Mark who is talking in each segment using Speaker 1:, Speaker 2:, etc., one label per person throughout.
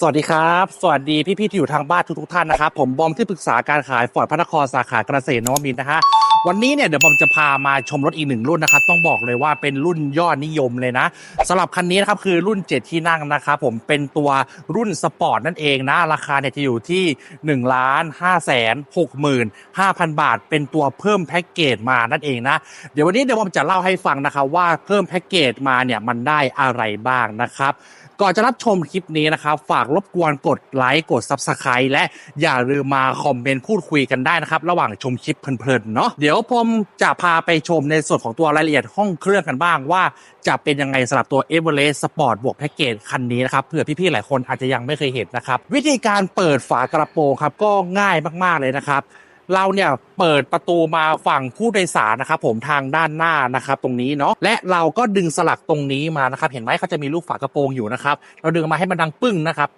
Speaker 1: สวัสดีครับ สวัสดีพี่ๆที่อยู่ทางบ้านทุกๆท่านนะครับ ผมบอมที่ปรึกษาการขายฟอร์ดพระนครสาขาเกษตรนวมินทร์นะฮะวันนี้เนี่ยเดี๋ยวบอมจะพามาชมรถอีกหนึ่งรุ่นนะครับ ต้องบอกเลยว่าเป็นรุ่นยอดนิยมเลยนะสำหรับคันนี้นะครับคือรุ่น 7 ที่นั่งนะครับผมเป็นตัวรุ่นสปอร์ตนั่นเองนะ ราคาเนี่ยจะอยู่ที่1ล้าน5แสน6หมื่น5,000 บาท เป็นตัวเพิ่มแพ็กเกจมานั่นเองนะ เดี๋ยววันนี้เดี๋ยวผมจะเล่าให้ฟังนะครับว่าเพิ่มแพ็กเกจมาเนี่ยมันได้อะไรบ้างนะครับ ก่อนจะรับชมคลิปนี้นะครับ ฝากรบกวนกดไลค์กด Subscribe และอย่าลืมมาคอมเมนต์พูดคุยกันได้นะครับ ระหว่างชมคลิปเพลินๆเนาะเดี๋ยวผมจะพาไปชมในส่วนของตัวรายละเอียดห้องเครื่องกันบ้างว่าจะเป็นยังไงสำหรับตัว e v e r e s t Sport บวกแพ็กเกจคันนี้นะครับเผื่อพี่ๆหลายคนอาจจะยังไม่เคยเห็นนะครับ วิธีการเปิดฝากระโปรงครับก็ง่ายมากๆเลยนะครับ เราเนี่ยเปิดประตูมาฝั่งผู้โดยสารนะครับผมทางด้านหน้านะครับตรงนี้เนาะและเราก็ดึงสลักตรงนี้มานะครับเห็นไหมเขาจะมีลูกฝากระโปรงอยู่นะครับเราดึงมาให้มันดังปึ้งนะครับ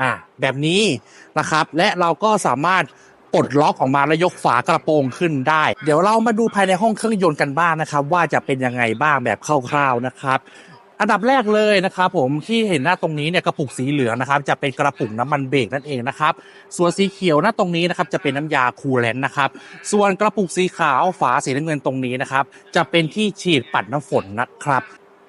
Speaker 1: อ่าแบบนี้นะครับ และเราก็สามารถปลดล็อกออกมาแล้วยกฝากระโปรงขึ้นได้ เดี๋ยวเรามาดูภายในห้องเครื่องยนต์กันบ้างนะครับ ว่าจะเป็นยังไงบ้างแบบคร่าวๆนะครับ อันดับแรกเลยนะครับผมที่เห็นหน้าตรงนี้เนี่ยกระปุกสีเหลืองนะครับจะเป็นกระปุกน้ำมันเบรกนั่นเองนะครับส่วนสีเขียวหน้าตรงนี้นะครับจะเป็นน้ำยาคูลแลนต์นะครับส่วนกระปุกสีขาวฝาสีน้ำเงินตรงนี้นะครับจะเป็นที่ฉีดปัดน้ำฝนนะครับ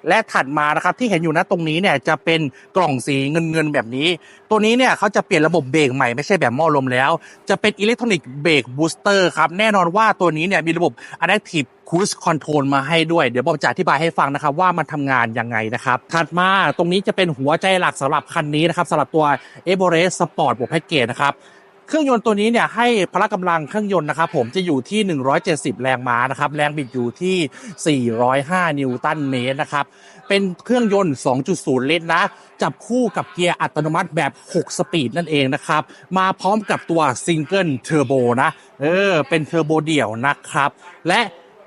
Speaker 1: และถัดมานะครับที่เห็นอยู่นะตรงนี้เนี่ยจะเป็นกล่องสีเงินเงินๆแบบนี้ ตัวนี้เนี่ยเขาจะเปลี่ยนระบบเบรกใหม่ไม่ใช่แบบหม้อลมแล้ว จะเป็นอิเล็กทรอนิกส์เบรกบูสเตอร์ครับ แน่นอนว่าตัวนี้เนี่ยมีระบบ Adaptive Cruise Control มาให้ด้วย เดี๋ยวผมจะอธิบายให้ฟังนะครับ ว่ามันทำงานยังไงนะครับ ถัดมาตรงนี้จะเป็นหัวใจหลักสำหรับคันนี้นะครับสำหรับตัว e v e r e s t Sport บวกแพ็กเกจนะครับ เครื่องยนต์ตัวนี้เนี่ยให้พละกำลังเครื่องยนต์นะครับผมจะอยู่ที่ 170 แรงม้านะครับแรงบิดอยู่ที่ 405 นิวตันเมตรนะครับเป็นเครื่องยนต์ 2.0 ลิตรนะจับคู่กับเกียร์อัตโนมัติแบบ 6 สปีดนั่นเองนะครับมาพร้อมกับตัวซิงเกิลเทอร์โบนะเออเป็นเทอร์โบเดี่ยวนะครับและ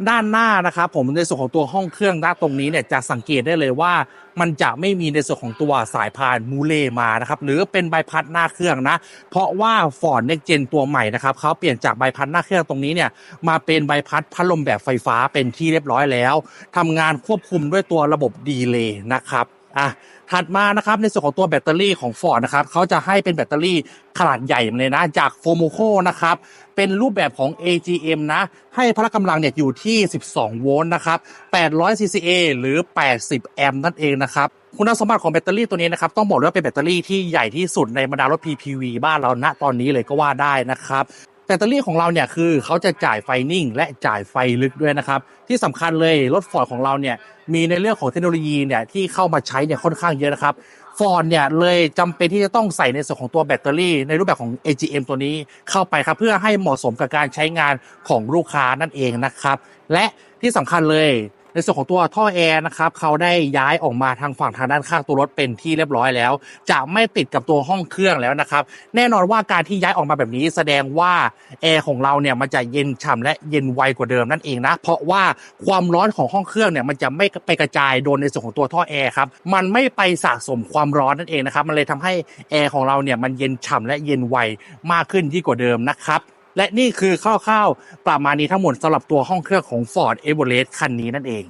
Speaker 1: ด้านหน้านะครับผมในส่วนของตัวห้องเครื่องด้านตรงนี้เนี่ยจะสังเกตได้เลยว่า มันจะไม่มีในส่วนของตัวสายพานมูเลมานะครับหรือเป็นใบพัดหน้าเครื่องนะ เพราะว่า Ford Next Gen ตัวใหม่นะครับเขาเปลี่ยนจากใบพัดหน้าเครื่องตรงนี้เนี่ยมาเป็นใบพัดพัดลมแบบไฟฟ้าเป็นที่เรียบร้อยแล้วทำงานควบคุมด้วยตัวระบบดีเลย์นะครับอะถัดมานะครับในส่วนของตัวแบตเตอรี่ของ Ford นะครับเขาจะให้เป็นแบตเตอรี่ขนาดใหญ่เลยนะจากโฟโมโคนะครับ เป็นรูปแบบของ AGM นะ ให้พละกำลังเนี่ยอยู่ที่ 12 โวลต์นะครับ 800 CCA หรือ 80 แอมป์นั่นเองนะครับ คุณสมบัติของแบตเตอรี่ตัวนี้นะครับ ต้องบอกเลยว่าเป็นแบตเตอรี่ที่ใหญ่ที่สุดในบรรดารถ PPV บ้านเราณตอนนี้เลยก็ว่าได้นะครับแบตเตอรี่ของเราเนี่ยคือเขาจะจ่ายไฟนิ่ง และจ่ายไฟลึกด้วยนะครับ ที่สำคัญเลยรถฟอร์ดของเราเนี่ยมีในเรื่องของเทคโนโลยีเนี่ยที่เข้ามาใช้เนี่ยค่อนข้างเยอะนะครับ ฟอร์ดเนี่ยเลยจำเป็นที่จะต้องใส่ในส่วนของตัวแบตเตอรี่ในรูปแบบของ AGM ตัวนี้เข้าไปครับ เพื่อให้เหมาะสมกับการใช้งานของลูกค้านั่นเองนะครับ และที่สำคัญเลย ในส่วนของตัวท่อแอร์นะครับเขาได้ย้ายออกมาทางฝั่งทางด้านข้างตัวรถเป็นที่เรียบร้อยแล้ว จะไม่ติดกับตัวห้องเครื่องแล้วนะครับ แน่นอนว่าการที่ย้ายออกมาแบบนี้แสดงว่าแอร์ของเราเนี่ยมันจะเย็นฉ่ำและเย็นไวกว่าเดิมนั่นเองนะเพราะว่าความร้อนของห้องเครื่องเนี่ยมันจะไม่ไปกระจายโดนในส่วนของตัวท่อแอร์ครับมันไม่ไปสะสมความร้อนนั่นเองนะครับมันเลยทำให้แอร์ของเราเนี่ยมันเย็นฉ่ำและเย็นไวมากขึ้นยิ่กว่าเดิมนะครับ และนี่คือคร่าวๆประมาณนี้ทั้งหมดสำหรับตัวห้องเครื่องของ Ford e v e r e s t คันนี้นั่นเอง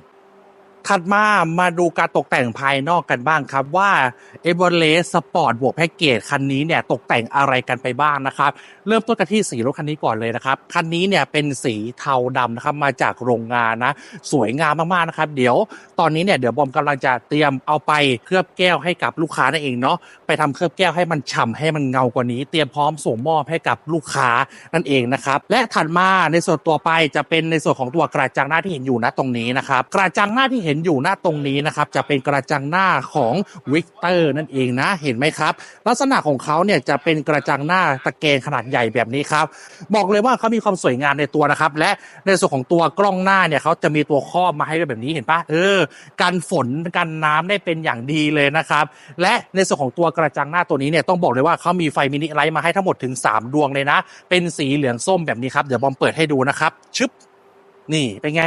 Speaker 1: ถัดมามาดูการตกแต่งภายนอกกันบ้างครับว่า e v e r e s t Sport บวกแพ็กเกจคันนี้เนี่ยตกแต่งอะไรกันไปบ้างนะครับ เริ่มต้นกันที่สีรถคันนี้ก่อนเลยนะครับ คันนี้เนี่ยเป็นสีเทาดำนะครับมาจากโรงงานนะ สวยงามมากๆนะครับ เดี๋ยวตอนนี้เนี่ยเดี๋ยวบอมกำลังจะเตรียมเอาไปเคลือบแก้วให้กับลูกค้านั่นเองเนาะไปทำเคลือบแก้วให้มันฉ่ำให้มันเงากว่านี้ เตรียมพร้อมส่งมอบให้กับลูกค้านั่นเองนะครับและถัดมาในส่วนตัวไปจะเป็นในส่วนของตัวกระจังหน้าที่เห็นอยู่ณตรงนี้นะครับกระจังหน้าที่เห็นอยู่ณตรงนี้นะครับจะเป็นกระจังหน้าของวิกเตอร์นั่นเองนะเห็นไหมครับ ลักษณะของเขาเนี่ยจะเป็นกระจังหน้าตะแกรงขนาดใหญ่แบบนี้ครับบอกเลยว่าเขามีความสวยงามในตัวนะครับ และในส่วนของตัวกล้องหน้าเนี่ยเขาจะมีตัวครอบมาให้ด้วยแบบนี้เห็นปะเออกันฝนกันน้ำได้เป็นอย่างดีเลยนะครับและในส่วนของตัวกระจังหน้าตัวนี้เนี่ยต้องบอกเลยว่าเขามีไฟมินิไลท์มาให้ทั้งหมดถึง 3 ดวงเลยนะ เป็นสีเหลืองส้มแบบนี้ครับเดี๋ยวบอมเปิดให้ดูนะครับชึบนี่เป็นไง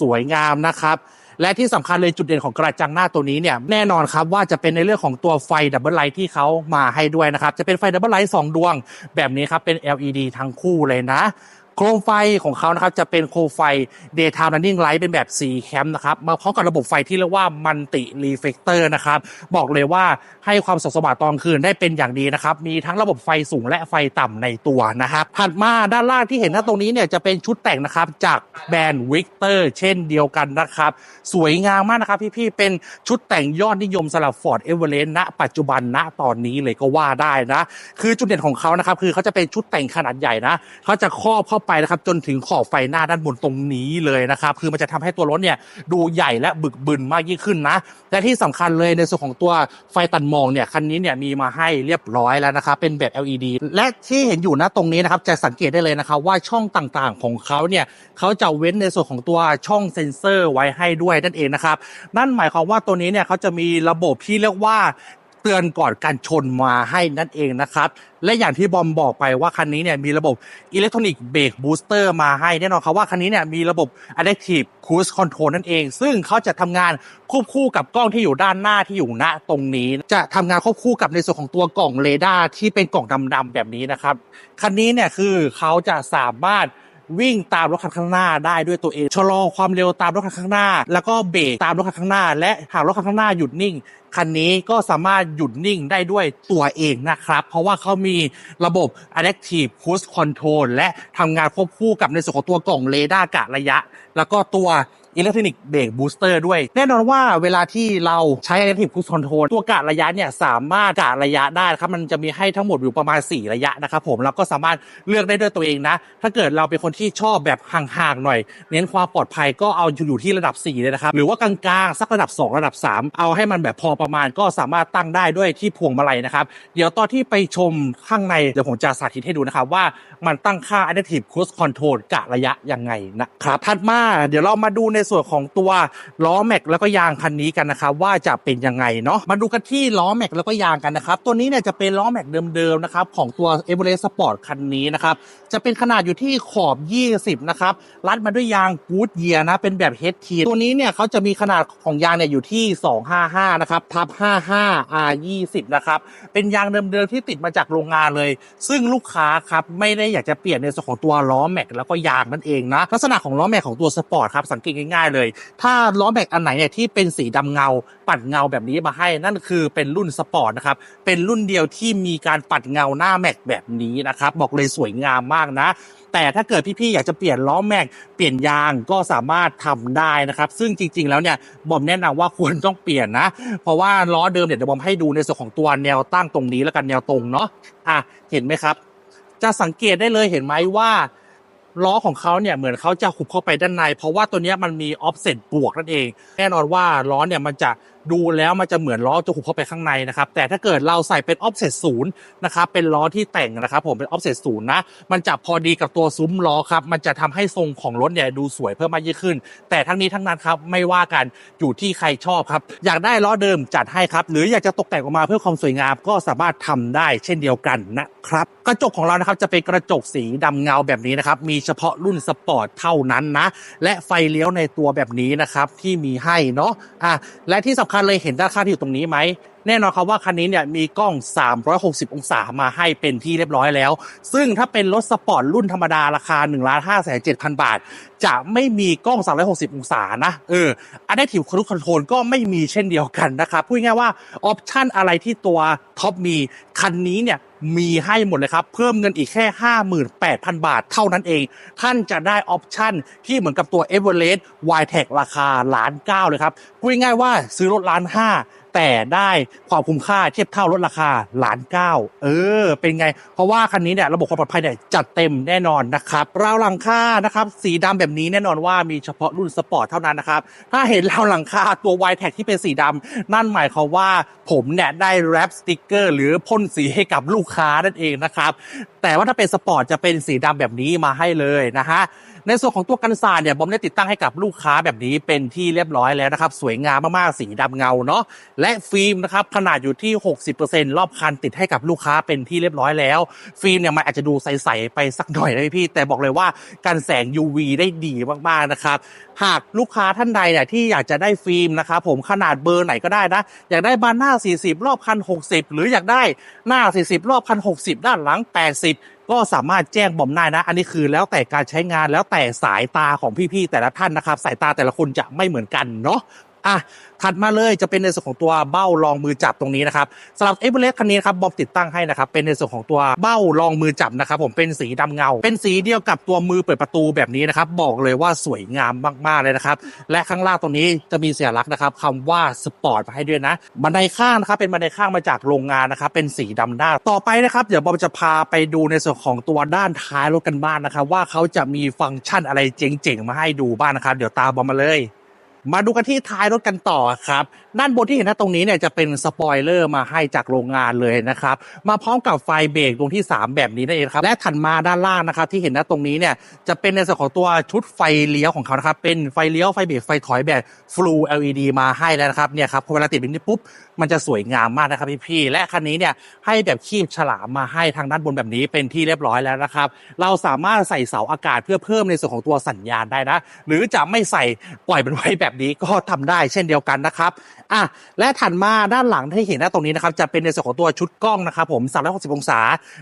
Speaker 1: สวยงามนะครับ และที่สำคัญเลยจุดเด่นของกระจังหน้าตัวนี้เนี่ยแน่นอนครับว่าจะเป็นในเรื่องของตัวไฟดับเบิลไลท์ที่เขามาให้ด้วยนะครับจะเป็นไฟดับเบิลไลท์สองดวงแบบนี้ครับเป็น LED ทั้งคู่เลยนะ โคมไฟของเขานะครับจะเป็นโคมไฟ daytime running light เป็นแบบ4แคมป์นะครับมาพร้อมกับระบบไฟที่เรียกว่า multi reflector นะครับบอกเลยว่าให้ความสว่างตอนคืนได้เป็นอย่างดีนะครับมีทั้งระบบไฟสูงและไฟต่ำในตัวนะครับถัดมาด้านล่างที่เห็นหน้าตรงนี้เนี่ยจะเป็นชุดแต่งนะครับจากแบรนด์วิกเตอร์เช่นเดียวกันนะครับ สวยงามมากนะครับพี่ๆเป็นชุดแต่งยอดนิยมสำหรับ Ford e v e r e s t ณ ปัจจุบันณตอนนี้เลยก็ว่าได้นะ คือจุดเด่นของเขานะครับคือเขาจะเป็นชุดแต่งขนาดใหญ่นะเขาจะครอบเข้าไปนะครับจนถึงขอบไฟหน้าด้านบนตรงนี้เลยนะครับคือมันจะทำให้ตัวรถเนี่ยดูใหญ่และบึกบึนมากยิ่งขึ้นนะและที่สำคัญเลยในส่วนของตัวไฟตัดหมองเนี่ยคันนี้เนี่ยมีมาให้เรียบร้อยแล้วนะครับเป็นแบบ LED และที่เห็นอยู่นะตรงนี้นะครับจะสังเกตได้เลยนะครับว่าช่องต่างๆของเขาเนี่ยเขาจะเว้นในส่วนของตัวช่องเซ็นเซอร์ไว้ให้ด้วยนั่นเองนะครับนั่นหมายความว่าตัวนี้เนี่ยเขาจะมีระบบที่เรียกว่า ตือนก่อนการชนมาให้นั่นเองนะครับ และอย่างที่บอมบอกไปว่าคันนี้เนี่ยมีระบบอิเล็กทรอนิกส์เบรกบูสเตอร์มาให้แน่นอนครับว่าคันนี้เนี่ยมีระบบ Adaptive Cruise Control นั่นเอง ซึ่งเขาจะทำงานควบคู่กับกล้องที่อยู่ด้านหน้าที่อยู่ณตรงนี้ จะทำงานควบคู่กับในส่วนของตัวกล่องเรดาร์ที่เป็นกล่องดำๆแบบนี้นะครับคันนี้เนี่ยคือเขาจะสามารถ วิ่งตามรถคันข้างหน้าได้ด้วยตัวเองชะลอความเร็วตามรถคันข้างหน้า แล้วก็เบรกตามรถคันข้างหน้า และหากรถคันข้างหน้าหยุดนิ่งคันนี้ก็สามารถหยุดนิ่งได้ด้วยตัวเองนะครับ เพราะว่าเขามีระบบ Adaptive Cruise Control และทำงานควบคู่กับในส่วนของตัวกล่องเรดาร์กะระยะ แล้วก็ตัว อิเล็กทรอนิกส์เบรกบูสเตอร์ด้วย แน่นอนว่าเวลาที่เราใช้ Adaptive Cruise Control ตัวกะระยะเนี่ยสามารถกะระยะได้ครับ มันจะมีให้ทั้งหมดอยู่ประมาณ 4 ระยะนะครับผมแล้วก็สามารถเลือกได้ด้วยตัวเองนะ ถ้าเกิดเราเป็นคนที่ชอบแบบห่างๆหน่อย เน้นความปลอดภัยก็เอาอยู่ที่ระดับ 4 เลยนะครับ หรือว่ากลางๆ สักระดับ 2 ระดับ 3 เอาให้มันแบบพอประมาณก็สามารถตั้งได้ด้วยที่พวงมาลัยนะครับ เดี๋ยวตอนที่ไปชมข้างในเดี๋ยวผมจะสาธิตให้ดูนะครับว่ามันตั้งค่า Adaptive Cruise Control กะระยะยังไงนะครับถัดมาเดี๋ยวเรามาดูในส่วนของตัวล้อแม็กแล้วก็ยางคันนี้กันนะครับว่าจะเป็นยังไงเนาะมาดูกันที่ล้อแม็กแล้วก็ยางกันนะครับตัวนี้เนี่ยจะเป็นล้อแม็กเดิมๆนะครับของตัว e v e r e s t Sport คันนี้นะครับจะเป็นขนาดอยู่ที่ขอบ 20 นะครับรัดมาด้วยยางกูดเยียนะเป็นแบบ HT ตัวนี้เนี่ยเขาจะมีขนาดของยางเนี่ยอยู่ที่ 255 นะครับทับ 55 R 20นะครับเป็นยางเดิมๆที่ติดมาจากโรงงานเลย ซึ่งลูกค้าครับไม่ได้อยากจะเปลี่ยนในส่วนของตัวล้อแม็กแล้วก็ยางนั่นเองนะลักษณะของล้อแม็กของตัวสปอร์ตครับสังเกตง่ายๆเลย ถ้าล้อแม็กอันไหนเนี่ยที่เป็นสีดำเงา ปัดเงาแบบนี้มาให้ นั่นคือเป็นรุ่นสปอร์ตนะครับ เป็นรุ่นเดียวที่มีการปัดเงาหน้าแม็กแบบนี้นะครับ บอกเลยสวยงามมากนะ แต่ถ้าเกิดพี่ๆอยากจะเปลี่ยนล้อแม็กเปลี่ยนยางก็สามารถทำได้นะครับ ซึ่งจริง ๆ แล้วเนี่ยบอมแนะนำว่าควรต้องเปลี่ยนนะ เพราะว่าล้อเดิมเนี่ยเดี๋ยวบอมให้ดูในส่วนของตัวแนวตั้งตรงนี้แล้วกันแนวตรงเนาะอะเห็นไหมครับ จะสังเกตได้เลยเห็นไหมว่า ล้อของเขาเนี่ยเหมือนเขาจะขุบเข้าไปด้านใน เพราะว่าตัวนี้มันมีออฟเซตบวกนั่นเอง แน่นอนว่าล้อเนี่ยมันจะ ดูแล้วมันจะเหมือนล้อจะขุบเข้าไปข้างในนะครับแต่ถ้าเกิดเราใส่เป็นออฟเซตศูนย์นะครับเป็นล้อที่แต่งนะครับผมเป็นออฟเซตศูนย์นะมันจะพอดีกับตัวซุ้มล้อครับมันจะทำให้ทรงของรถเนี่ยดูสวยเพิ่มมากยิ่งขึ้น แต่ทั้งนี้ทั้งนั้นครับไม่ว่ากันอยู่ที่ใครชอบครับอยากได้ล้อเดิมจัดให้ครับหรืออยากจะตกแต่งออกมาเพื่อความสวยงามก็สามารถทำได้เช่นเดียวกันนะครับกระจกของเรานะครับจะเป็นกระจกสีดำเงาแบบนี้นะครับมีเฉพาะรุ่นสปอร์ตเท่านั้นนะและไฟเลี้ยวในตัวแบบนี้นะครับที่มีให้เนาะอะและที่สำคัญเลยเห็นด้านข้างที่อยู่ตรงนี้ไหม แน่นอนครับว่าคันนี้เนี่ยมีกล้อง 360 องศามาให้เป็นที่เรียบร้อยแล้ว ซึ่งถ้าเป็นรถสปอร์ตรุ่นธรรมดาราคา 1 5 7 0 0 0 บาท จะไม่มีกล้อง 360 องศานะ เออ Adaptive Cruise Control ก็ไม่มีเช่นเดียวกันนะครับ พูดง่ายว่าออปชันอะไรที่ตัวท็อปมี คันนี้เนี่ย มีให้หมดเลยครับ เพิ่มเงินอีกแค่ 58,000 บาทเท่านั้นเอง ท่านจะได้ออปชันที่เหมือนกับตัว e v e r e s t y t e c ราคาล้านเก้าเลยครับพูดง่ายๆว่าซื้อรถล้านห้า แต่ได้ความคุ้มค่าเทียบเท่ารถราคาล้านเก้าเออ เป็นไง เพราะว่าคันนี้เนี่ยระบบความปลอดภัยเนี่ยจัดเต็มแน่นอนนะครับราวหลังคานะครับสีดำแบบนี้แน่นอนว่ามีเฉพาะรุ่นสปอร์ตเท่านั้นนะครับถ้าเห็นราวหลังคาตัว y t e c ที่เป็นสีดำนั่นหมายความว่าผมเนี่ยได้แรปสติกเกอร์ หรือพ่นสีให้กับลูกค้านั่นเองนะครับแต่ว่าถ้าเป็นสปอร์ตจะเป็นสีดำแบบนี้มาให้เลยนะฮะ ในส่วนของตัวกันศาสตร์เนี่ยบอมได้ติดตั้งให้กับลูกค้าแบบนี้เป็นที่เรียบร้อยแล้วนะครับ สวยงามมากๆสีดำเงาเนาะและฟิล์มนะครับขนาดอยู่ที่ 60%รอบคันติดให้กับลูกค้าเป็นที่เรียบร้อยแล้ว ฟิล์มเนี่ยมันอาจจะดูใสๆไปสักหน่อยนะพี่ แต่บอกเลยว่ากันแสง UV ได้ดีมากๆนะครับหากลูกค้าท่านใดเนี่ยที่อยากจะได้ฟิล์มนะครับผมขนาดเบอร์ไหนก็ได้นะอยากได้บานหน้า 40 รอบคัน 60 หรืออยากได้หน้า 40 รอบคัน 60 ด้านหลัง 80 ก็สามารถแจ้งบอมได้นะ อันนี้คือแล้วแต่การใช้งานแล้วแต่สายตาของพี่ๆแต่ละท่านนะครับ สายตาแต่ละคนจะไม่เหมือนกันเนาะ อะถัดมาเลยจะเป็นในส่วนของตัวเบ้ารองมือจับตรงนี้นะครับสำหรับเอเวอเรสต์คันนี้นะครับบอมติดตั้งให้นะครับเป็นในส่วนของตัวเบ้ารองมือจับนะครับผมเป็นสีดำเงา เป็นสีเดียวกับตัวมือเปิดประตูแบบนี้นะครับบอกเลยว่าสวยงามมากๆเลยนะครับและข้างล่างตรงนี้จะมีเสัญลักษณ์นะครับคำว่าสปอร์ตมาให้ด้วยนะบันไดข้างนะครับเป็นบันไดข้างมาจากโรงงานนะครับเป็นสีดำด้านต่อไปนะครับเดี๋ยวบอมจะพาไปดูในส่วนของตัวด้านท้ายรถกันบ้างนะครับว่าเขาจะมีฟังก์ชันอะไรเจ๋งๆมาให้ดูบ้างนะครับ เดี๋ยวตามบอมมาเลย มาดูกันที่ท้ายรถกันต่อครับ ด้านบนที่เห็นนะตรงนี้เนี่ยจะเป็นสปอยเลอร์มาให้จากโรงงานเลยนะครับ มาพร้อมกับไฟเบรกตรงที่ 3 แบบนี้นั่นเองครับ และถัดมาด้านล่างนะครับ ที่เห็นนะตรงนี้เนี่ยจะเป็นในส่วนของตัวชุดไฟเลี้ยวของเขานะครับ เป็นไฟเลี้ยวไฟเบรกไฟถอยแบบ Full LED มาให้แล้วนะครับ เนี่ยครับพอเวลาติดแบบนี้ปุ๊บ มันจะสวยงามมากนะครับพี่ๆ และคันนี้เนี่ยให้แบบคีบฉลามมาให้ทางด้านบนแบบนี้เป็นที่เรียบร้อยแล้วนะครับ เราสามารถใส่เสาอากาศเพื่อเพิ่มในส่วนของตัวสัญญาณได้นะ หรือจะไม่ใส่ปล่อยมันไว้แบบนี้ก็ทำได้เช่นเดียวกันนะครับอะและถัดมาด้านหลังที่เห็นหน้าตรงนี้นะครับจะเป็นในส่วนของตัวชุดกล้องนะครับผม360 องศา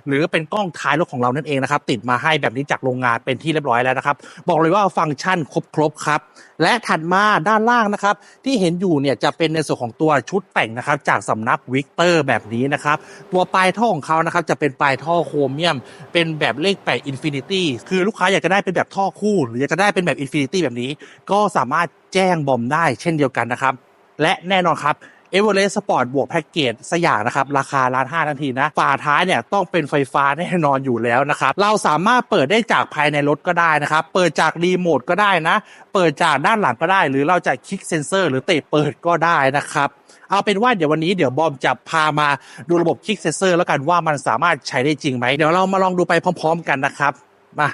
Speaker 1: หรือเป็นกล้องท้ายรถของเรานั่นเองนะครับติดมาให้แบบนี้จากโรงงานเป็นที่เรียบร้อยแล้วนะครับ บอกเลยว่าฟังก์ชันครบๆครับและถัดมาด้านล่างนะครับที่เห็นอยู่เนี่ยจะเป็นในส่วนของตัวชุดแต่งนะครับจากสำนักวิกเตอร์แบบนี้นะครับตัวปลายท่อของเขานะครับจะเป็นปลายท่อโครเมียม เป็นแบบเลขแปดอินฟินิตี้คือลูกค้าอยากจะได้เป็นแบบท่อคู่ หรืออยากจะได้เป็นแบบอินฟินิตี้แบบนี้ ก็สามารถ แจ้งบอมได้เช่นเดียวกันนะครับ และแน่นอนครับเอเวอเรสต์สปอร์ตบวกแพ็กเกจสยามนะครับ ราคาล้านห้าทันทีนะ ฝาท้ายเนี่ยต้องเป็นไฟฟ้าแน่นอนอยู่แล้วนะครับ เราสามารถเปิดได้จากภายในรถก็ได้นะครับ เปิดจากรีโมทก็ได้นะ เปิดจากด้านหลังก็ได้ หรือเราจะคลิกเซนเซอร์หรือเตะเปิดก็ได้นะครับ เอาเป็นว่าเดี๋ยววันนี้เดี๋ยวบอมจะพามาดูระบบคลิกเซนเซอร์แล้วกันว่ามันสามารถใช้ได้จริงไหมเดี๋ยวเรามาลองดูไปพร้อม ๆ กันนะครับมา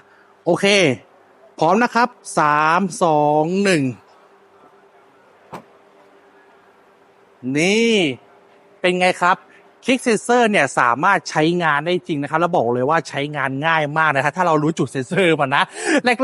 Speaker 1: โอเค พร้อมนะครับ 3 2 1 นี่เป็นไงครับคลิกเซนเซอร์เนี่ยสามารถใช้งานได้จริงนะครับแล้วบอกเลยว่าใช้งานง่ายมากนะครับถ้าเรารู้จุดเซนเซอร์มันนะ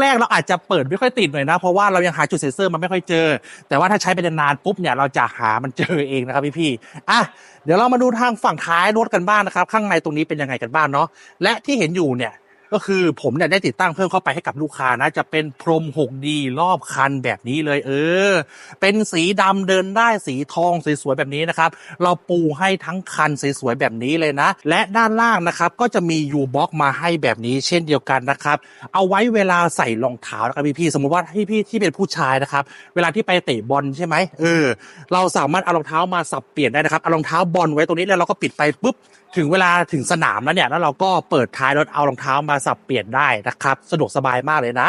Speaker 1: แรก ๆ เราอาจจะเปิดไม่ค่อยติดหน่อยนะ เพราะว่าเรายังหาจุดเซนเซอร์มันไม่ค่อยเจอ แต่ว่าถ้าใช้ไปนานๆปุ๊บเนี่ยเราจะหามันเจอเองนะครับพี่ๆอะเดี๋ยวเรามาดูทางฝั่งท้ายรถกันบ้างนะครับ ข้างในตรงนี้เป็นยังไงกันบ้างเนาะและที่เห็นอยู่เนี่ย ก็คือผมเนี่ยได้ติดตั้งเพิ่มเข้าไปให้กับลูกค้านะ จะเป็นพรม 6D รอบคันแบบนี้เลย เออ เป็นสีดำเดินได้สีทองสวยๆแบบนี้นะครับ เราปูให้ทั้งคันสวยๆแบบนี้เลยนะ และด้านล่างนะครับ ก็จะมี U box มาให้แบบนี้เช่นเดียวกันนะครับ เอาไว้เวลาใส่รองเท้านะครับพี่ๆสมมติว่าพี่พี่ๆที่เป็นผู้ชายนะครับ เวลาที่ไปเตะบอลใช่ไหมเออ เราสามารถเอารองเท้ามาสับเปลี่ยนได้นะครับเอารองเท้าบอลไว้ตรงนี้แล้วเราก็ปิดไปปุ๊บถึงเวลาถึงสนามแล้วเนี่ยแล้วเราก็เปิดท้ายรถเอารองเท้ามาสับเปลี่ยนได้นะครับสะดวกสบายมากเลยนะ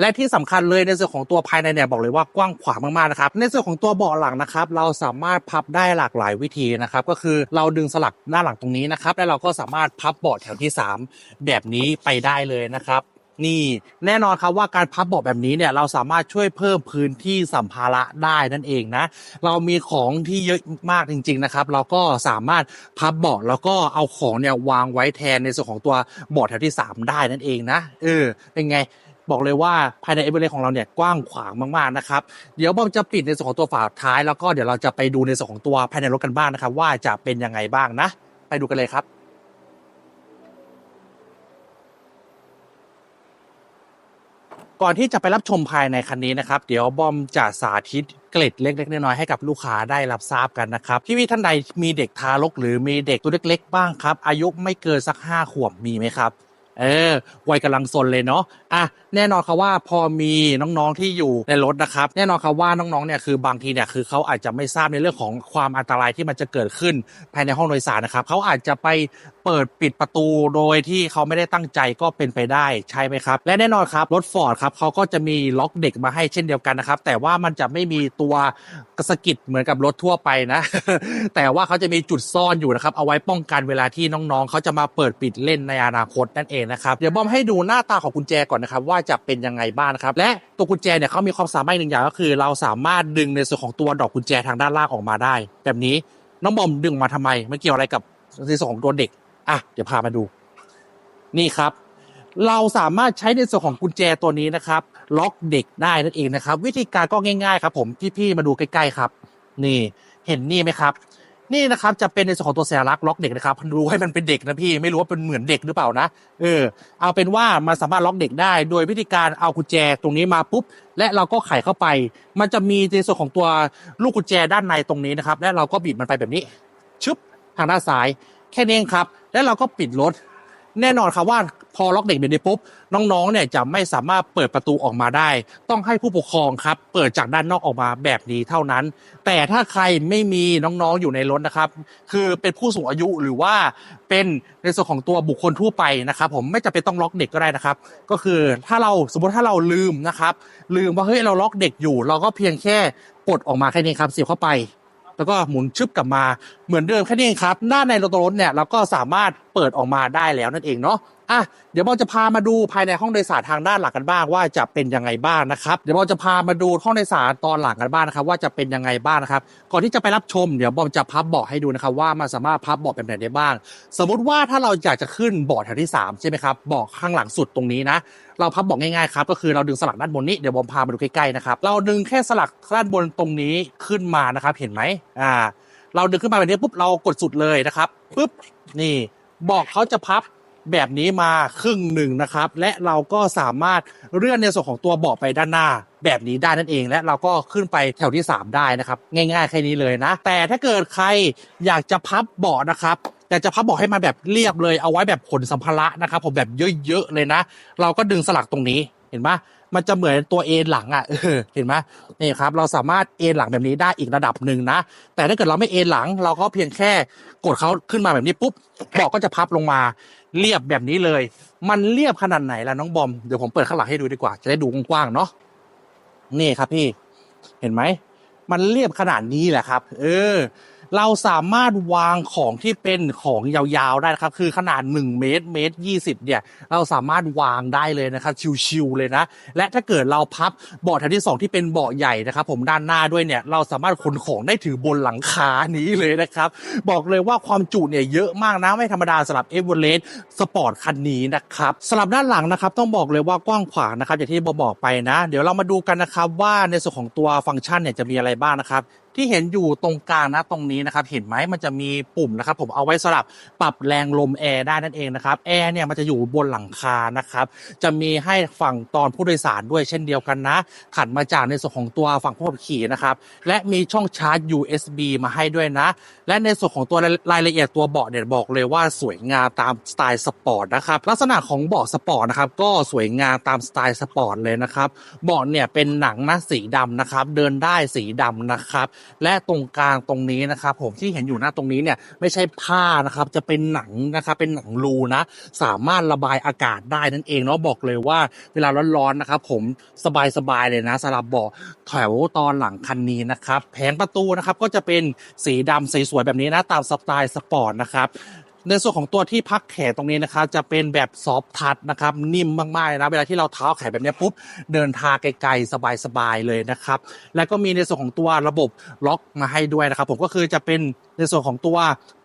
Speaker 1: และที่สำคัญเลยในส่วนของตัวภายในเนี่ยบอกเลยว่ากว้างขวางมากๆนะครับในส่วนของตัวเบาะหลังนะครับเราสามารถพับได้หลากหลายวิธีนะครับก็คือเราดึงสลักหน้าหลังตรงนี้นะครับแล้วเราก็สามารถพับเบาะแถวที่ 3 แบบนี้ไปได้เลยนะครับ นี่แน่นอนครับว่าการพับเบาะแบบนี้เนี่ยเราสามารถช่วยเพิ่มพื้นที่สัมภาระได้นั่นเองนะเรามีของที่เยอะมากจริง ๆนะครับ เราก็สามารถพับเบาะแล้วก็เอาของเนี่ยวางไว้แทนในส่วนของตัวเบาะแถวที่ 3 ได้นั่นเองนะเออเป็นไงบอกเลยว่าภายในเอเวอเรของเราเนี่ยกว้างขวางมากๆนะครับ เดี๋ยวบอมจะปิดในส่วนของตัวฝาท้าย แล้วก็เดี๋ยวเราจะไปดูในส่วนของตัวภายในรถกันบ้างนะครับ ว่าจะเป็นยังไงบ้างนะ ไปดูกันเลยครับ ก่อนที่จะไปรับชมภายในคันนี้นะครับ เดี๋ยวบอมจะสาธิตเกล็ดเล็กๆน้อยๆให้กับลูกค้าได้รับทราบกันนะครับพี่พี่ท่านใดมีเด็กทารก หรือมีเด็กตัวเล็ก ๆ บ้างครับ อายุไม่เกินสักห้าขวบมีไหมครับ เออวัยกำลังซนเลยเนาะ อะแน่นอนครับว่าพอมีน้องๆที่อยู่ในรถนะครับ แน่นอนครับว่าน้องๆเนี่ยคือบางทีเนี่ยคือเขาอาจจะไม่ทราบในเรื่องของความอันตรายที่มันจะเกิดขึ้นภายในห้องโดยสารนะครับเขาอาจจะไปเปิดปิดประตูโดยที่เขาไม่ได้ตั้งใจก็เป็นไปได้ใช่ไหมครับ และแน่นอนครับรถฟอร์ดครับเขาก็จะมีล็อกเด็กมาให้เช่นเดียวกันนะครับ แต่ว่ามันจะไม่มีตัวกระสกิดเหมือนกับรถทั่วไปนะ แต่ว่าเขาจะมีจุดซ่อนอยู่นะครับเอาไว้ป้องกันเวลาที่น้องๆเขาจะมาเปิดปิดเล่นในอนาคตนั่นเองนะครับเดี๋ยวบอมให้ดูหน้าตาของกุญแจก่อนนะครับว่าจะเป็นยังไงบ้างนะครับ และตัวกุญแจเนี่ยเขามีความสามารถหนึ่งอย่างก็คือ เราสามารถดึงในส่วนของตัวดอกกุญแจทางด้านล่างออกมาได้ แบบนี้น้องบอมดึงมาทำไมมันเกี่ยวอะไรกับในส่วนของตัวเด็กอะเดี๋ยวพามาดู นี่ครับ เราสามารถใช้ในส่วนของกุญแจตัวนี้นะครับ ล็อกเด็กได้นั่นเองนะครับ วิธีการก็ง่าย ๆ ครับ ผมพี่ๆมาดูใกล้ๆครับ นี่เห็นนี่ไหมครับ นี่นะครับจะเป็นในส่วนของตัวสัญลักล็อกเด็กนะครับดูให้มันเป็นเด็กนะพี่ไม่รู้ว่าเป็นเหมือนเด็กหรือเปล่านะเออเอาเป็นว่ามันสามารถล็อกเด็กได้ โดยวิธีการเอากุญแจตรงนี้มาปุ๊บและเราก็ไขเข้าไป มันจะมีในส่วนของตัวลูกกุญแจด้านในตรงนี้นะครับและเราก็บีบมันไปแบบนี้ชึบทางด้านซ้าย แค่นี้เองครับ แล้วเราก็ปิดรถ แน่นอนครับว่าพอล็อกเด็กแบบนี้ปุ๊บน้องๆเนี่ยจะไม่สามารถเปิดประตูออกมาได้ ต้องให้ผู้ปกครองครับ เปิดจากด้านนอกออกมาแบบนี้เท่านั้น แต่ถ้าใครไม่มีน้องๆอยู่ในรถนะครับ คือเป็นผู้สูงอายุหรือว่าเป็นในส่วนของตัวบุคคลทั่วไปนะครับ ผมไม่จำเป็นต้องล็อกเด็กก็ได้นะครับ ก็คือถ้าเราสมมติถ้าเราลืมนะครับ ลืมว่าเฮ้ยเราล็อกเด็กอยู่ เราก็เพียงแค่กดออกมาแค่นี้ครับเสียบเข้าไป แล้วก็หมุนชึบกลับมาเหมือนเดิมแค่นี้เองครับ หน้าในรถรถเนี่ยเราก็สามารถเปิดออกมาได้แล้วนั่นเองเนาะ อะเดี๋ยวบอลจะพามาดูภายในห้องโดยสารทางด้านหลังกันบ้างว่าจะเป็นยังไงบ้างนะครับเดี๋ยวบอลจะพามาดูห้องโดยสารตอนหลังกันบ้างนะครับว่าจะเป็นยังไงบ้างนะครับก่อนที่จะไปรับชมเดี๋ยวบอมจะพับเบาะให้ดูนะครับว่ามันสามารถพับเบาะแบบไหนได้บ้าง สมมุติว่าถ้าเราอยากจะขึ้นเบาะแถวที่สามใช่ไหมครับเบาะข้างหลังสุดตรงนี้นะเราพับเบาะง่ายๆครับก็คือเราดึงสลักด้านบนนี้เดี๋ยวบอมพามาดูใกล้ๆนะครับเราดึงแค่สลักด้านบนตรงนี้ขึ้นมานะครับเห็นไหมอ่า เราดึงขึ้นมาแบบนี้ปุ๊บเรากดสุดเลยนะครับปุ๊บนี่เบอกเขาจะพับ แบบนี้มาครึ่งหนึ่งนะครับ และเราก็สามารถเลื่อนในส่วนของตัวเบาะไปด้านหน้า แบบนี้ได้นั่นเอง และเราก็ขึ้นไปแถวที่ 3 ได้นะครับ ง่ายๆแค่นี้เลยนะ แต่ถ้าเกิดใครอยากจะพับเบาะนะครับแต่จะพับเบาะให้มันแบบเรียบเลยเอาไว้แบบขนสัมภาระนะครับผมแบบเยอะๆเลยนะ เราก็ดึงสลักตรงนี้ ห็นไหมมันจะเหมือนตัวเอ็นหลังอะเห็นไหมนี่ครับ เราสามารถเอ็นหลังแบบนี้ได้อีกระดับหนึ่งนะ แต่ถ้าเกิดเราไม่เอ็นหลัง เราก็เพียงแค่กดเขาขึ้นมาแบบนี้ปุ๊บเบาะก็จะพับลงมาเรียบแบบนี้เลย มันเรียบขนาดไหนล่ะน้องบอมเดี๋ยวผมเปิดข้างหลังให้ดูดีกว่า จะได้ดูกว้างๆเนาะนี่ครับพี่ เห็นไหมมันเรียบขนาดนี้แหละครับ เออ เราสามารถวางของที่เป็นของยาวๆได้นะครับ คือขนาด 1 เมตรเมตร 20 เนี่ย เราสามารถวางได้เลยนะครับชิวๆเลยนะ และถ้าเกิดเราพับเบาะแถวที่ 2 ที่เป็นเบาะใหญ่นะครับ ผมด้านหน้าด้วยเนี่ยเราสามารถขนของได้ถือบนหลังคานี้เลยนะครับ บอกเลยว่าความจุเนี่ยเยอะมากนะไม่ธรรมดาสำหรับเอเวอเรสต์สปอร์ตคันนี้นะครับสำหรับด้านหลังนะครับ ต้องบอกเลยว่ากว้างขวางนะครับอย่างที่บอบอกไปนะ เดี๋ยวเรามาดูกันนะครับว่าในส่วนของตัวฟังก์ชันเนี่ยจะมีอะไรบ้างนะครับ ที่เห็นอยู่ตรงกลางนะตรงนี้นะครับ เห็นไหมมันจะมีปุ่มนะครับ ผมเอาไว้สำหรับปรับแรงลมแอร์ได้นั่นเองนะครับแอร์เนี่ยมันจะอยู่บนหลังคานะครับ จะมีให้ฝั่งตอนผู้โดยสารด้วยเช่นเดียวกันนะถัดมาจากในส่วนของตัวฝั่งผู้ขับขี่นะครับและมีช่องชาร์จ USB มาให้ด้วยนะ และในส่วนของตัวรายละเอียดตัวเบาะเนี่ยบอกเลยว่าสวยงามตามสไตล์สปอร์ตนะครับลักษณะของเบาะสปอร์ตนะครับก็สวยงามตามสไตล์สปอร์ตเลยนะครับเบาะเนี่ยเป็นหนังนะสีดำนะครับ เดินได้สีดำนะครับและตรงกลางตรงนี้นะครับผมที่เห็นอยู่หน้าตรงนี้เนี่ยไม่ใช่ผ้านะครับจะเป็นหนังนะครับเป็นหนังรูนะ สามารถระบายอากาศได้นั่นเองเนาะบอกเลยว่าเวลาร้อนๆนะครับผมสบายๆเลยนะสำหรับเบาะแถวตอนหลังคันนี้นะครับแผงประตูนะครับก็จะเป็นสีดำสวยๆแบบนี้นะตามสไตล์สปอร์ตนะครับ ในส่วนของตัวที่พักแขนตรงนี้นะครับจะเป็นแบบซอฟทัชนะครับนิ่มมากๆนะเวลาที่เราเท้าแขนแบบนี้ปุ๊บเดินทางไกลๆสบายๆเลยนะครับแล้วก็มีในส่วนของตัวระบบล็อกมาให้ด้วยนะครับ ผมก็คือจะเป็นในส่วนของตัว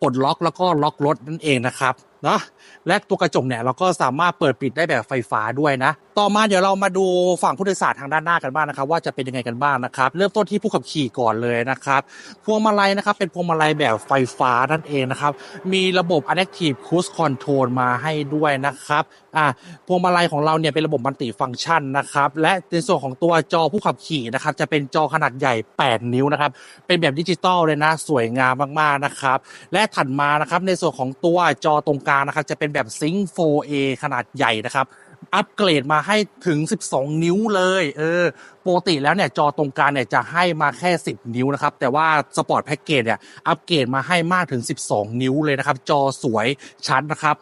Speaker 1: ปลดล็อกแล้วก็ล็อกรถนั่นเองนะครับเนาะและตัวกระจกเนี่ยเราก็สามารถเปิดปิดได้แบบไฟฟ้าด้วยนะ ต่อมาเดี๋ยวเรามาดูฝั่งผู้โดยสารทางด้านหน้ากันบ้างนะครับ ว่าจะเป็นยังไงกันบ้างนะครับ เริ่มต้นที่ผู้ขับขี่ก่อนเลยนะครับพวงมาลัยนะครับ เป็นพวงมาลัยแบบไฟฟ้านั่นเองนะครับ มีระบบ Adaptive Cruise Control มาให้ด้วยนะครับอ่าพวงมาลัยของเราเนี่ยเป็นระบบมัลติฟังก์ชันนะครับ และในส่วนของตัวจอผู้ขับขี่นะครับ จะเป็นจอขนาดใหญ่ 8 นิ้วนะครับ เป็นแบบดิจิตอลเลยนะ สวยงามมากๆนะครับ และถัดมานะครับในส่วนของตัวจอตรงกลางนะครับ จะเป็นแบบซิง 4A ขนาดใหญ่นะครับ อัปเกรดมาให้ถึง 12 นิ้วเลย เออปกติแล้วเนี่ยจอตรงกลางเนี่ยจะให้มาแค่ 10 นิ้วนะครับ แต่ว่าสปอร์ตแพ็กเกจเนี่ยอัปเกรดมาให้มากถึง 12 นิ้วเลยนะครับ จอสวยชัดนะครับ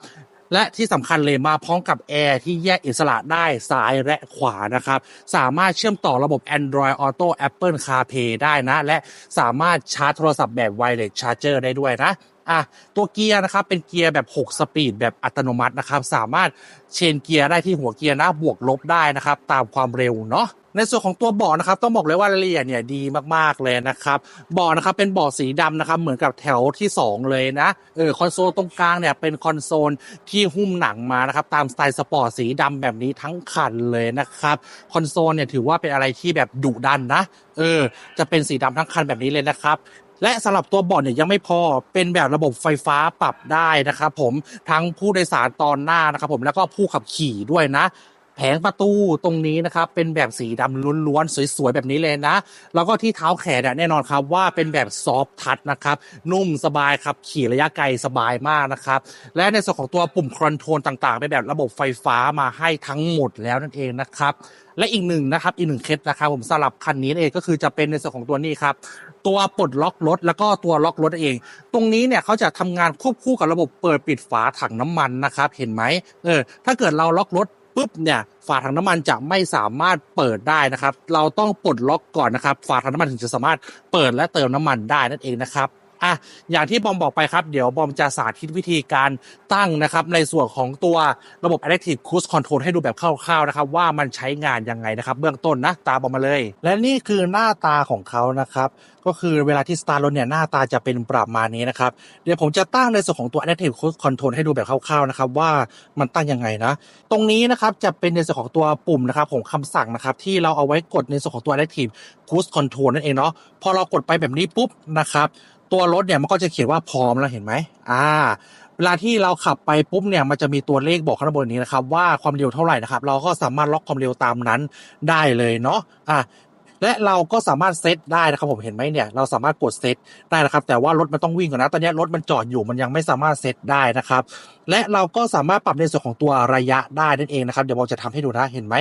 Speaker 1: และที่สำคัญเลยมาพร้อมกับแอร์ที่แยกอิสระได้ซ้ายและขวานะครับ สามารถเชื่อมต่อระบบ Android Auto Apple CarPlay ได้นะ และสามารถชาร์จโทรศัพท์แบบ Wireless Charger ได้ด้วยนะ อะตัวเกียร์นะครับเป็นเกียร์แบบ 6 สปีดแบบอัตโนมัตินะครับ สามารถเชนเกียร์ได้ที่หัวเกียร์นะบวกลบได้นะครับ ตามความเร็วเนาะในส่วนของตัวเบาะนะครับต้องบอกเลยว่ารายละเอียดเนี่ยดีมากๆเลยนะครับเบาะนะครับเป็นเบาะสีดำนะครับเหมือนกับแถวที่ 2 เลยนะเออคอนโซลตรงกลางเนี่ยเป็นคอนโซลที่หุ้มหนังมานะครับตามสไตล์สปอร์ตสีดำแบบนี้ทั้งคันเลยนะครับคอนโซลเนี่ยถือว่าเป็นอะไรที่แบบดุดันนะเออจะเป็นสีดำทั้งคันแบบนี้เลยนะครับ และสำหรับตัวบอร์ดเนี่ยยังไม่พอเป็นแบบระบบไฟฟ้าปรับได้นะครับผมทั้งผู้โดยสารตอนหน้านะครับผมแล้วก็ผู้ขับขี่ด้วยนะ แผงประตูตรงนี้นะครับเป็นแบบสีดำล้วนๆสวยๆแบบนี้เลยนะ แล้วก็ที่เท้าแขนเนี่ยแน่นอนครับว่าเป็นแบบซอฟทัชนะครับนุ่มสบายครับขี่ระยะไกลสบายมากนะครับและในส่วนของตัวปุ่มคอนโทรลต่างๆเป็นแบบระบบไฟฟ้ามาให้ทั้งหมดแล้วนั่นเองนะครับและอีกหนึ่งนะครับอีกหนึ่งเคล็ดนะครับผมสำหรับคันนี้เองก็คือจะเป็นในส่วนของตัวนี้ครับตัวปลดล็อกรถแล้วก็ตัวล็อกรถเอง ตรงนี้เนี่ยเขาจะทำงานควบคู่กับระบบเปิดปิดฝาถังน้ำมันนะครับเห็นไหมเออถ้าเกิดเราล็อกรถ ปุ๊บเนี่ยฝาถังน้ำมันจะไม่สามารถเปิดได้นะครับ เราต้องปลดล็อกก่อนนะครับ ฝาถังน้ำมันถึงจะสามารถเปิดและเติมน้ำมันได้นั่นเองนะครับ อะอย่างที่บอมบอกไปครับ เดี๋ยวบอมจะสาธิตวิธีการตั้งนะครับ ในส่วนของตัวระบบ Adaptive Cruise Control ให้ดูแบบคร่าวๆนะครับ ว่ามันใช้งานยังไงนะครับ เบื้องต้นนะ ตาบอมมาเลย และนี่คือหน้าตาของเขานะครับ ก็คือเวลาที่สตาร์ทรถเนี่ยหน้าตาจะเป็นประมาณนี้นะครับ เดี๋ยวผมจะตั้งในส่วนของตัว Adaptive Cruise Control ให้ดูแบบคร่าวๆนะครับ ว่ามันตั้งยังไงนะ ตรงนี้นะครับจะเป็นในส่วนของตัวปุ่มนะครับของคำสั่งนะครับที่เราเอาไว้กดในส่วนของตัว Adaptive Cruise Control นั่นเองเนาะพอเรากดไปแบบนี้ปุ๊บนะครับ ตัวรถเนี่ยมันก็จะเขียนว่าพร้อมแล้วเห็นไหมอ่า เวลาที่เราขับไปปุ๊บเนี่ยมันจะมีตัวเลขบอกข้างบนนี้นะครับว่าความเร็วเท่าไหร่นะครับ เราก็สามารถล็อกความเร็วตามนั้นได้เลยเนาะอะและเราก็สามารถเซตได้นะครับผมเห็นไหมเนี่ยเราสามารถกดเซตได้นะครับ แต่ว่ารถมันต้องวิ่งก่อนนะตอนนี้รถมันจอดอยู่มันยังไม่สามารถเซตได้นะครับ และเราก็สามารถปรับในส่วนของตัวระยะได้นั่นเองนะครับเดี๋ยวผมจะทำให้ดูนะเห็นไหม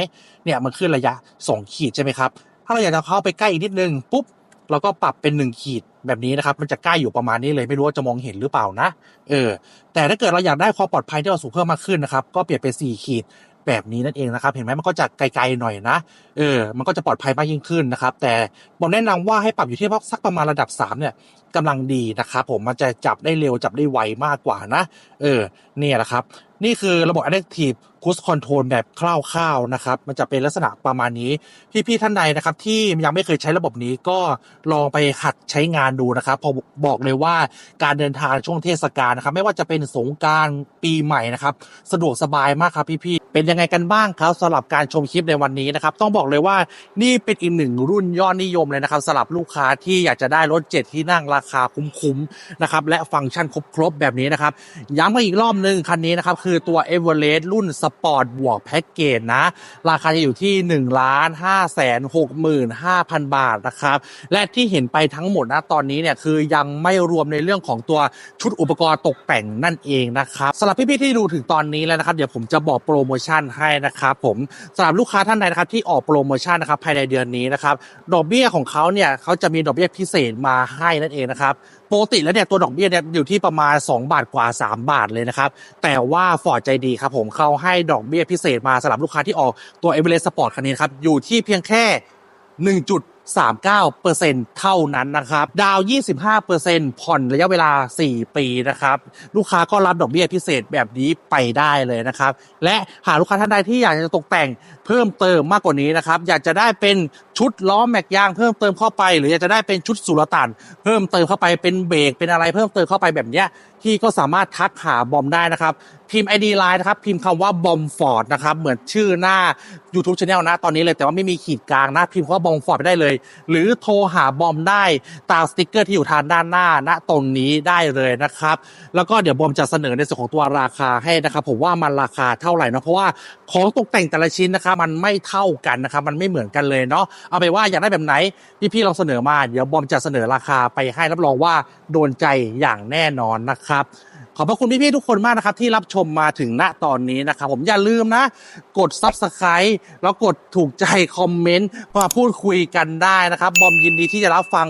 Speaker 1: เนี่ยมันขึ้นระยะ 2 ขีดใช่ไหมครับถ้าเราอยากจะเข้าไปใกล้อีกนิดนึงปุ๊บเราก็ปรับเป็น 1 ขีด แบบนี้นะครับ มันจะใกล้อยู่ประมาณนี้เลยไม่รู้ว่าจะมองเห็นหรือเปล่านะ เออ แต่ถ้าเกิดเราอยากได้ความปลอดภัยที่เราสูงเพิ่มมากขึ้นนะครับ ก็เปลี่ยนเป็น 4 ขีด แบบนี้นั่นเองนะครับ เห็นไหมมันก็จะไกลๆหน่อยนะ เออ มันก็จะปลอดภัยมากยิ่งขึ้นนะครับ แต่ผมแนะนำว่าให้ปรับอยู่ที่สักประมาณระดับ 3 เนี่ยกำลังดีนะครับผมมันจะจับได้เร็วจับได้ไวมากกว่านะ เออ เนี่ยแหละครับ นี่คือระบบ Adaptive Cruise Control แบบคร่าวๆนะครับ มันจะเป็นลักษณะประมาณนี้ พี่ๆท่านใดนะครับ ที่ยังไม่เคยใช้ระบบนี้ก็ลองไปหัดใช้งานดูนะครับพอบอกเลยว่าการเดินทางช่วงเทศกาลนะครับ ไม่ว่าจะเป็นสงการปีใหม่นะครับ สะดวกสบายมากครับพี่ๆ เป็นยังไงกันบ้างครับสำหรับการชมคลิปในวันนี้นะครับ ต้องบอกเลยว่านี่เป็นอีกหนึ่งรุ่นยอดนิยมเลยนะครับสำหรับลูกค้าที่อยากจะได้รถเจ็ดที่นั่งราคาคุ้มๆนะครับและฟังก์ชันครบๆแบบนี้นะครับย้ำกันอีกรอบหนึ่งคันนี้นะครับคือตัว e v e r e s t รุ่นสปอร์ตบวกแพ็กเกจนะ ราคาจะอยู่ที่1นึ่งล้านห้าแสนหกหมื่นห้าพันบาทนะครับและที่เห็นไปทั้งหมดนะตอนนี้เนี่ยคือยังไม่รวมในเรื่องของตัวชุดอุปกรณ์ตกแต่งนั่นเองนะครับสำหรับพี่ๆที่ดูถึงตอนนี้แล้วนะครับเดี๋ยวผมจะบอกโปรโมชั่นให้นะครับผมสำหรับลูกค้าท่านใดนะครับที่ออกโปรโมชั่นนะครับภายในเดือนนี้นะครับดอกเบี้ยของเขาเนี่ยเขาจะมีดอกเบี้ยพิเศษมาให้นั่นเองนะครับปกติแล้วเนี่ยตัวดอกเบี้ยเนี่ยอยู่ที่ประมาณ 2 บาทกว่า 3 บาทเลยนะครับแต่ว่าฟอร์ดใจดีครับผมเขาให้ดอกเบี้ยพิเศษมาสำหรับลูกค้าที่ออกตัว e v e r e s t Sport คันนี้นะครับอยู่ที่เพียงแค่ 1.39%เท่านั้นนะครับ ดาว 25%ผ่อนระยะเวลา 4 ปีนะครับ ลูกค้าก็รับดอกเบี้ยพิเศษแบบนี้ไปได้เลยนะครับ และหากลูกค้าท่านใดที่อยากจะตกแต่งเพิ่มเติมมากกว่านี้นะครับ อยากจะได้เป็นชุดล้อแม็กยางเพิ่มเติมเข้าไป หรืออยากจะได้เป็นชุดสุลต่านเพิ่มเติมเข้าไปเป็นเบรกเป็นอะไรเพิ่มเติมเข้าไปแบบเนี้ย ที่ก็สามารถทักหาบอมได้นะครับ พิมพ์ ID Line นะครับ พิมพ์คำว่าบอมฟอร์ดนะครับ เหมือนชื่อหน้า YouTube Channel นะตอนนี้เลยแต่ว่าไม่มีขีดกลางนะ พิมพ์คำว่าบอมฟอร์ดไปได้เลย หรือโทรหาบอมได้ตามสติกเกอร์ที่อยู่ทางด้านหน้าณตรงนี้ได้เลยนะครับ แล้วก็เดี๋ยวบอมจะเสนอในส่วนของตัวราคาให้นะครับ ผมว่ามันราคาเท่าไหร่เนาะเพราะว่าของตกแต่งแต่ละชิ้นนะครับมันไม่เท่ากันนะครับมันไม่เหมือนกันเลยเนาะเอาไปว่าอยากได้แบบไหนพี่ๆลองเสนอมาเดี๋ยวบอมจะเสนอราคาไปให้รับรองว่าโดนใจอย่างแน่นอนนะครับนะครับ ขอบพระคุณพี่ๆทุกคนมากนะครับ ที่รับชมมาถึงณตอนนี้นะครับ ผมอย่าลืมนะ กด Subscribe แล้วกดถูกใจคอมเมนต์มาพูดคุยกันได้นะครับ บอมยินดีที่จะรับฟัง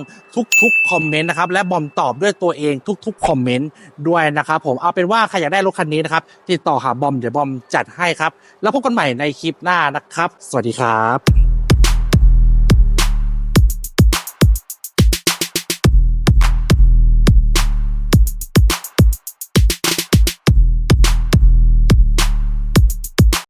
Speaker 1: ทุกๆคอมเมนต์นะครับและบอมตอบด้วยตัวเองทุกๆคอมเมนต์ด้วยนะครับ ผมเอาเป็นว่าใครอยากได้รถคันนี้นะครับติดต่อหาบอมเดี๋ยวบอมจัดให้ครับ แล้วพบกันใหม่ในคลิปหน้านะครับ สวัสดีครับ